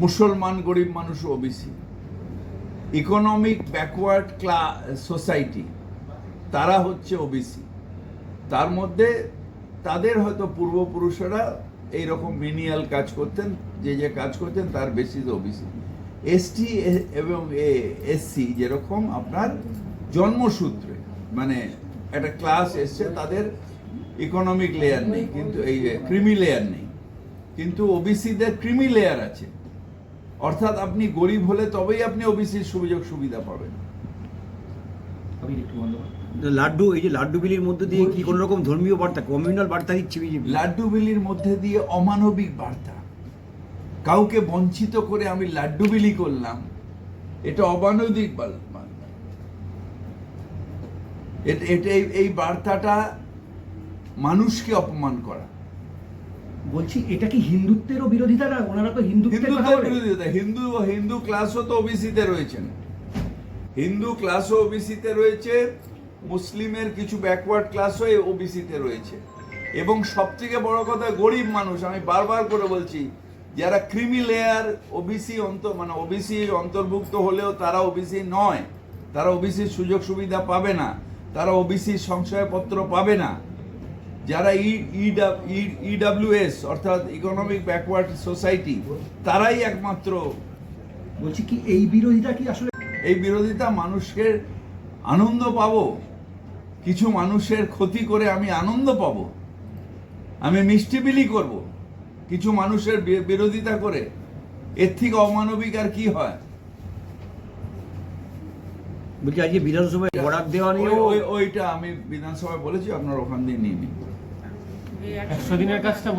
মুসলমান গরিব মানুষ OBC economic backward class society তারা হচ্ছে ওবিসি তার মধ্যে তাদের হয়তো পূর্বপুরুষেরা এইরকম মিনিয়াল কাজ করতেন, যে যে কাজ করতেন, তার বেশি ওবিসি এসটি এবং এ এসসি যেরকম আপনার জন্মসূত্রে মানে একটা ক্লাস এসছে, তাদের ইকোনমিক লেয়ার নেই, কিন্তু এই ক্রিমি লেয়ার নেই। কিন্তু ওবিসিদের ক্রিমি লেয়ার আছে। অর্থাৎ আপনি গরিব হলে তবেই আপনি ওবিসির সুযোগ সুবিধা পাবেন। লাড্ডু এই যে লাড্ডু বিলির মধ্যে দিয়ে কি কোনো রকম ধর্মীয় বার্তা কমিউনাল বার্তা দিচ্ছে বিজেপি লাড্ডু বিলির মধ্যে দিয়ে অমানবিক বার্তা। কাউকে বঞ্চিত করে আমি লাড্ডু বিলি করলাম এটা অমানবিক বার্তা। এটা এই বার্তাটা মানুষকে অপমান করা। বলছি এটা কি হিন্দুত্বেরও বিরোধিতা না ওনারা তো হিন্দুত্বের কথা বলে বিরোধিতা। হিন্দু হিন্দু ক্লাসও তো ওবিসিতে রয়েছেন। হিন্দু ক্লাসও ওবিসিতে রয়েছে মুসলিমের কিছু ব্যাকওয়ার্ড ক্লাসও ওবিসিতে রয়েছে। এবং সবথেকে বড় কথা গরিব মানুষ আমি বারবার করে বলছি যারা ক্রিমি লেয়ার ওবিসি অন্ত মানে ওবিসি অন্তর্ভুক্ত হলেও তারা ওবিসি নয়। তারা ওবিসির সুযোগ সুবিধা পাবে না। তারা ওবিসির সংশয়পত্র পাবে না। যারা ইডাব্লিউএস অর্থাৎ ইকোনমিক ব্যাকওয়ার্ড সোসাইটি তারাই একমাত্র। বলছি কি এই বিরোধিতা কি আসলে এই বিরোধিতা মানুষকে আনন্দ পাব কিছু মানুষের ক্ষতি করে আমি আনন্দ পাবো আমি মিষ্টি বিলি করব কিছু মানুষের বিরোধিতা করে। এর থেকে অমানবিক আর কি হয়? বলছি আজকে বিধানসভায় বরাদ দেওয়া নিয়ে ওই- ওই- ওইটা আমি বিধানসভায় বলেছি আপনার ওখান দিয়ে নিয়ে নিন। একশো দিনের কাজটা